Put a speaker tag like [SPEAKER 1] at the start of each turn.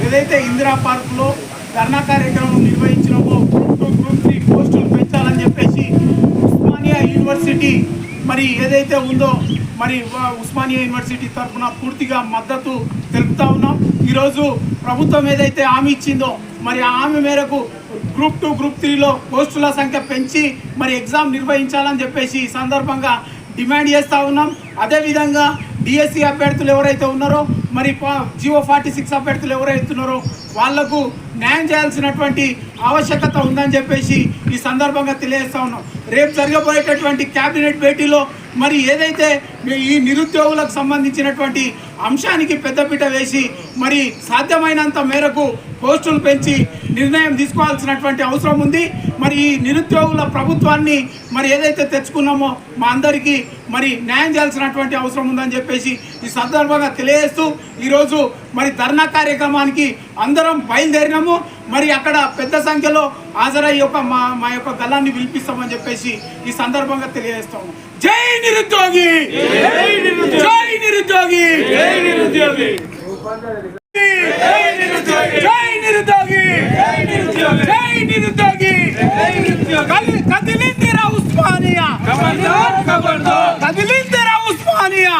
[SPEAKER 1] ఏదైతే ఇందిరా పార్కులో ధర్నా కార్యక్రమం నిర్వహించినామో గ్రూప్ టూ గ్రూప్ త్రీ పోస్టులు పెంచాలని చెప్పేసి ఉస్మానియా యూనివర్సిటీ మరి ఏదైతే ఉందో మరి ఉస్మానియా యూనివర్సిటీ తరఫున పూర్తిగా మద్దతు తెలుపుతా ఉన్నాం. ఈరోజు ప్రభుత్వం ఏదైతే హామీ ఇచ్చిందో మరి ఆ హామీ మేరకు గ్రూప్ టూ గ్రూప్ త్రీలో పోస్టుల సంఖ్య పెంచి మరి ఎగ్జామ్ నిర్వహించాలని చెప్పేసి ఈ సందర్భంగా డిమాండ్ చేస్తూ ఉన్నాం. అదేవిధంగా డిఎస్సి అభ్యర్థులు ఎవరైతే ఉన్నారో మరి జియో ఫార్టీ సిక్స్ అభ్యర్థులు ఎవరైతే ఉన్నారో వాళ్ళకు న్యాయం చేయాల్సినటువంటి ఆవశ్యకత ఉందని చెప్పేసి ఈ సందర్భంగా తెలియజేస్తా ఉన్నాం. రేపు జరగబోయేటటువంటి క్యాబినెట్ భేటీలో మరి ఏదైతే ఈ నిరుద్యోగులకు సంబంధించినటువంటి అంశానికి పెద్దపీట వేసి మరి సాధ్యమైనంత మేరకు పోస్టులు పెంచి నిర్ణయం తీసుకోవాల్సినటువంటి అవసరం ఉంది. మరి ఈ నిరుద్యోగుల ప్రభుత్వాన్ని మరి ఏదైతే తెచ్చుకున్నామో మా అందరికీ మరి న్యాయం చేయాల్సినటువంటి అవసరం ఉందని చెప్పేసి ఈ సందర్భంగా తెలియజేస్తూ ఈరోజు మరి ధర్నా కార్యక్రమానికి అందరం బయలుదేరినాము. మరి అక్కడ పెద్ద సంఖ్యలో హాజరై యొక్క మా మా యొక్క గలాన్ని పిలిపిస్తామని చెప్పేసి ఈ సందర్భంగా తెలియజేస్తాము. జై నిరుద్యోగి! జై నిరుద్యోగి! జై నిరుద్యోగి! జై నిరుద్యోగి! జై నిరుద్యోగి! కదిలిందిరా ఉస్మానియా! కదిలిందిరా ఉస్మానియా!